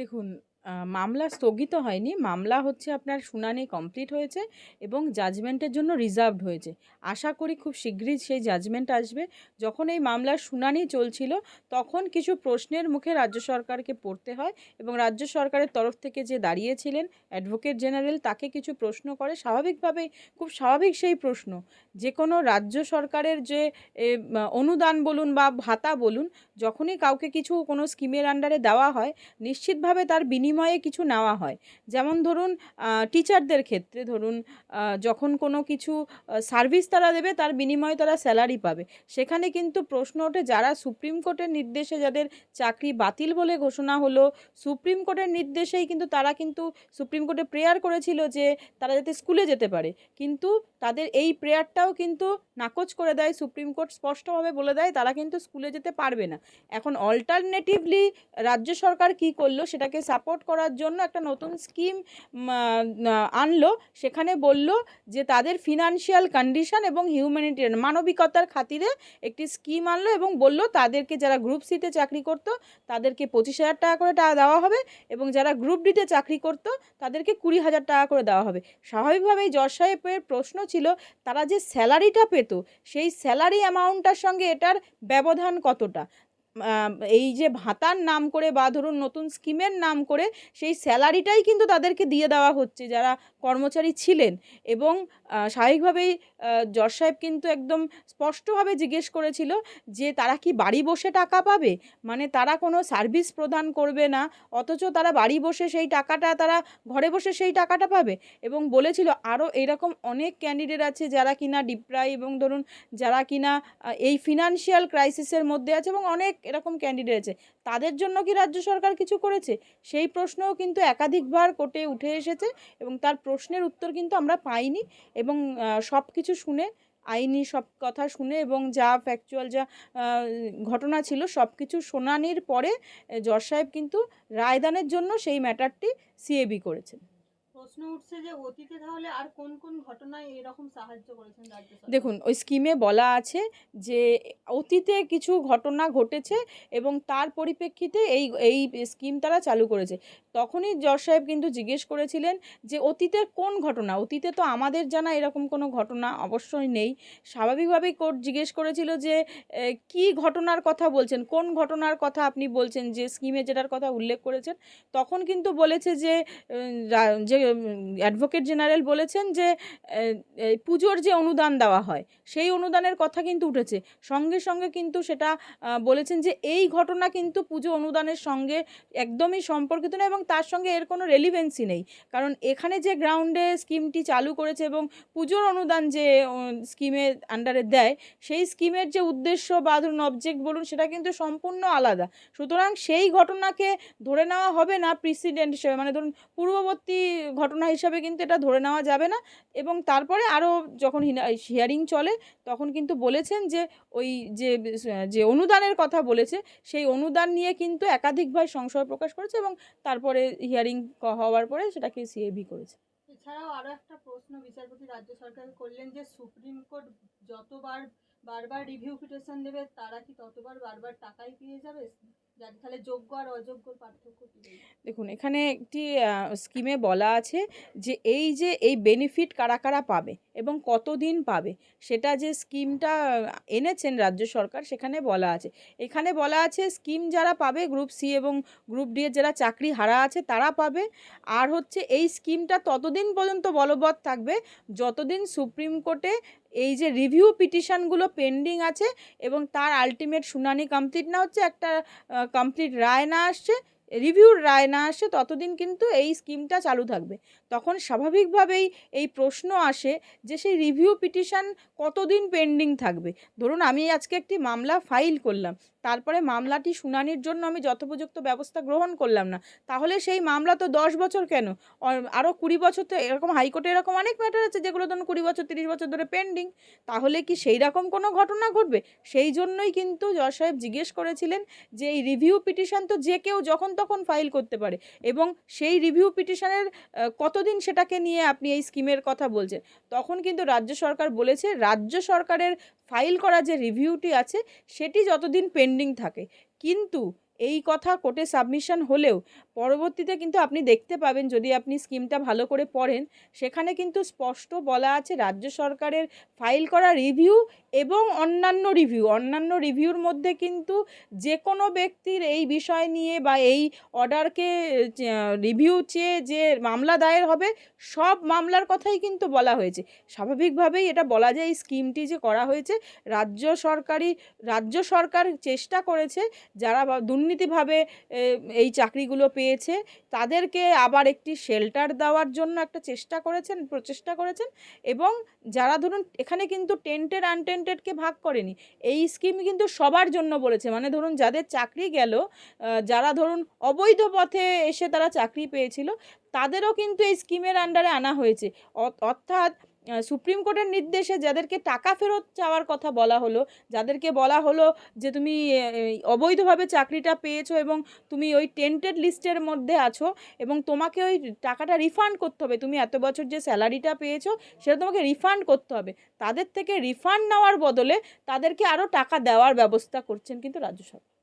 দেখুন মামলা স্থগিত হয়নি। মামলা হচ্ছে আপনার শুনানি কমপ্লিট হয়েছে এবং জাজমেন্টের জন্য রিজার্ভড হয়েছে। আশা করি খুব শিগগিরই সেই জাজমেন্ট আসবে। যখন এই মামলার শুনানি চলছিল, তখন কিছু প্রশ্নের মুখে রাজ্য সরকারকে পড়তে হয় এবং রাজ্য সরকারের তরফ থেকে যে দাঁড়িয়েছিলেন অ্যাডভোকেট জেনারেল তাকে কিছু প্রশ্ন করে স্বাভাবিকভাবেই, খুব স্বাভাবিক সেই প্রশ্ন। যে কোনো রাজ্য সরকারের যে অনুদান বলুন বা ভাতা বলুন, যখনই কাউকে কিছু কোনো স্কিমের আন্ডারে দেওয়া হয়, নিশ্চিতভাবে তার বিনিময়ে কিছু নেওয়া হয়। যেমন ধরুন টিচারদের ক্ষেত্রে ধরুন যখন কোনো কিছু সার্ভিস তারা দেবে তার বিনিময়ে তারা স্যালারি পাবে। সেখানে কিন্তু প্রশ্ন ওঠে যারা সুপ্রিম কোর্টের নির্দেশে যাদের চাকরি বাতিল বলে ঘোষণা হলো, সুপ্রিম কোর্টের নির্দেশেই কিন্তু তারা কিন্তু সুপ্রিম কোর্টে প্রেয়ার করেছিল যে তারা যাতে স্কুলে যেতে পারে। কিন্তু তাদের এই প্রেয়ারটাও কিন্তু নাকচ করে দেয় সুপ্রিম কোর্ট স্পষ্টভাবে বলে দেয় তারা কিন্তু স্কুলে যেতে পারবে না। এখন অল্টারনেটিভলি রাজ্য সরকার কী করল সেটাকে সাপোর্ট করার জন্য একটা নতুন স্কিম আনলো। সেখানে বলল যে তাদের ফিনান্সিয়াল কন্ডিশন এবং হিউম্যানিটেরিয়ান মানবিকতার খাতিরে একটি স্কিম আনলো এবং বলল তাদেরকে যারা গ্রুপ সি তে চাকরি করত তাদেরকে ২৫,০০০ টাকা করে টাকা দেওয়া হবে এবং যারা গ্রুপ ডি তে চাকরি করত তাদেরকে কুড়ি হাজার টাকা করে দেওয়া হবে। স্বাভাবিকভাবেই জজ সাহেবের প্রশ্ন ছিল তারা যে স্যালারিটা পেত সেই স্যালারি অ্যামাউন্টটার সঙ্গে এটার ব্যবধান কতটা? এই যে ভাতার নাম করে বা ধরুন নতুন স্কিমের নাম করে সেই স্যালারিটাই কিন্তু তাদেরকে দিয়ে দেওয়া হচ্ছে যারা কর্মচারী ছিলেন এবং স্বাভাবিকভাবেই জজ সাহেব কিন্তু একদম স্পষ্টভাবে জিজ্ঞেস করেছিল যে তারা কি বাড়ি বসে টাকা পাবে? মানে তারা কোনো সার্ভিস প্রদান করবে না, অথচ তারা বাড়ি বসে সেই টাকাটা, তারা ঘরে বসে সেই টাকাটা পাবে এবং বলেছিল আরও এরকম অনেক ক্যান্ডিডেট আছে যারা কিনা ডিপ্রাই এবং ধরুন যারা কিনা এই ফিনান্সিয়াল ক্রাইসিসের মধ্যে আছে এবং অনেক এরকম ক্যান্ডিডেট আছে। তাদের জন্য কি রাজ্য সরকার কিছু করেছে? সেই প্রশ্নও কিন্তু একাধিকবার কোর্টে উঠে এসেছে এবং তার প্রশ্নের উত্তর কিন্তু আমরা পাইনি এবং সব কিছু শুনে, আইনি সব কথা শুনে এবং যা ফ্যাকচুয়াল যা ঘটনা ছিল সব কিছু শোনানির পরে জজ সাহেব কিন্তু রায়দানের জন্য সেই ম্যাটারটি সিএবি করেছেন। প্রশ্ন উঠছে যে অতীতে তাহলে আর কোন, কোন ঘটনায় এরকম সাহায্য করেছেন দেখুন ওই স্কিমে বলা আছে যে অতীতে কিছু ঘটনা ঘটেছে এবং তার পরিপ্রেক্ষিতে এই এই স্কিম তারা চালু করেছে। তখনই জজ সাহেব কিন্তু জিজ্ঞেস করেছিলেন যে অতীতের কোন ঘটনা? অতীতে তো আমাদের জানা এরকম কোনো ঘটনা অবশ্যই নেই। স্বাভাবিকভাবেই কোর্ট জিজ্ঞেস করেছিল যে কী ঘটনার কথা বলছেন? কোন ঘটনার কথা আপনি বলছেন যে স্কিমে যেটার কথা উল্লেখ করেছেন? তখন কিন্তু বলেছে যে যে অ্যাডভোকেট জেনারেল বলেছেন যে পুজোর যে অনুদান দেওয়া হয় সেই অনুদানের কথা কিন্তু উঠেছে। সঙ্গে, সঙ্গে কিন্তু সেটা বলেছেন যে এই ঘটনা কিন্তু পুজো অনুদানের সঙ্গে একদমই সম্পর্কিত নয় এবং তার সঙ্গে এর কোনো রেলিভেন্সি নেই। কারণ এখানে যে গ্রাউন্ডে স্কিমটি চালু করেছে এবং পুজোর অনুদান যে স্কিমের আন্ডারে দেয় সেই স্কিমের যে উদ্দেশ্য বা ধরুন অবজেক্ট বলুন সেটা কিন্তু সম্পূর্ণ আলাদা। সুতরাং সেই ঘটনাকে ধরে নেওয়া হবে না প্রেসিডেন্ট হিসেবে মানে ধরুন পূর্ববর্তী ঘটনা হিসাবে কিন্তু এটা ধরে নেওয়া যাবে না এবং তারপরে আরও যখন হিয়ারিং চলে, তখন কিন্তু বলেছেন যে, ওই যে যে অনুদানের কথা বলেছে, সেই অনুদান নিয়ে কিন্তু একাধিকবার সংশয় প্রকাশ করেছে এবং তারপরে হিয়ারিং হওয়ার পরে সেটাকে সিএবি করেছে। এছাড়াও আরও একটা প্রশ্ন বিচারপতি রাজ্য সরকারকে করলেন যে, সুপ্রিম কোর্ট যতবার বারবার রিভিউ পিটিশন দেবে, তারা কি ততবার বারবার টাকাই পেয়ে যাবে? দেখুন এখানে একটি স্কিমে বলা আছে যে এই যে এই বেনিফিট কারা, কারা পাবে এবং কতদিন পাবে সেটা যে স্কিমটা এনেছেন রাজ্য সরকার সেখানে বলা আছে। এখানে বলা আছে স্কিম যারা পাবে গ্রুপ সি এবং গ্রুপ ডি এর যারা চাকরি হারা আছে তারা পাবে। আর হচ্ছে এই স্কিমটা ততদিন পর্যন্ত বলবৎ থাকবে যতদিন সুপ্রিম কোর্টে এই যে রিভিউ পিটিশানগুলো পেন্ডিং আছে এবং তার আলটিমেট শুনানি কমপ্লিট না হচ্ছে একটা কমপ্লিট রায় না আসছে, রিভিউর রায় না আসে ততদিন কিন্তু এই স্কিমটা চালু থাকবে। তখন স্বাভাবিকভাবেই এই প্রশ্ন আসে যে সেই রিভিউ পিটিশন কতদিন পেন্ডিং থাকবে? ধরুন আমি আজকে একটি মামলা ফাইল করলাম। তারপরে মামলাটি শুনানির জন্য আমি যথোপযুক্ত ব্যবস্থা গ্রহণ করলাম না। তাহলে সেই মামলা তো ১০ বছর কেন? আরও ২০ বছর তো এরকম হাইকোর্টে এরকম অনেক ম্যাটার আছে যেগুলো ধরুন ২০ বছর ৩০ বছর ধরে পেন্ডিং। তাহলে কি সেই রকম কোনো ঘটনা ঘটবে? সেই জন্যই কিন্তু জজ সাহেব জিজ্ঞেস করেছিলেন যে এই রিভিউ পিটিশন তো যে কেউ যখন তখন ফাইল করতে পারে এবং সেই রিভিউ পিটিশনের কতদিন সেটাকে নিয়ে আপনি এই স্কিমের কথা বলছেন? তখন কিন্তু রাজ্য সরকার বলেছে, রাজ্য সরকারের ফাইল করা যে রিভিউটি আছে, সেটি যতদিন পেন্ডিং থাকে। কিন্তু এই কথা কোর্টে সাবমিশন হলেও পরবর্তীতে কিন্তু আপনি দেখতে পাবেন যদি আপনি স্কিমটা ভালো করে পড়েন। সেখানে কিন্তু স্পষ্ট বলা আছে রাজ্য সরকারের ফাইল করা রিভিউ এবং অন্যান্য রিভিউ। অন্যান্য রিভিউর মধ্যে কিন্তু যে কোনো ব্যক্তির এই বিষয় নিয়ে বা এই অর্ডারকে রিভিউ চেয়ে যে মামলা দায়ের হবে, সব মামলার কথাই কিন্তু বলা হয়েছে। স্বাভাবিকভাবেই এটা বলা যায় এই স্কিমটি যে করা হয়েছে। রাজ্য সরকারি রাজ্য সরকার চেষ্টা করেছে যারা বা- দুর্নীতিভাবে এই চাকরিগুলো পেয়েছে, তাদেরকে আবার একটি শেল্টার দেওয়ার জন্য একটা চেষ্টা করেছেন, প্রচেষ্টা করেছেন এবং যারা ধরুন এখানে কিন্তু টেন্টেড আনটেন্টেডকে ভাগ করেনি, এই স্কিম কিন্তু সবার জন্য বলেছে। মানে ধরুন যাদের চাকরি গেল যারা ধরুন অবৈধ পথে এসে তারা চাকরি পেয়েছিল, তাদেরও কিন্তু এই স্কিমের আন্ডারে আনা হয়েছে। অর্থাৎ সুপ্রিম কোর্টের নির্দেশে যাদেরকে টাকা ফেরত চাওয়ার কথা বলা হলো, যাদেরকে বলা হলো যে তুমি অবৈধভাবে চাকরিটা পেয়েছ এবং তুমি ওই টেন্টেড লিস্টের মধ্যে আছো এবং তোমাকে ওই টাকাটা রিফান্ড করতে হবে। তুমি এত বছর যে স্যালারিটা পেয়েছ, সেটা তোমাকে রিফান্ড করতে হবে। তাদের থেকে রিফান্ড নেওয়ার বদলে তাদেরকে আরও টাকা দেওয়ার ব্যবস্থা করছেন কিন্তু রাজ্য সরকার।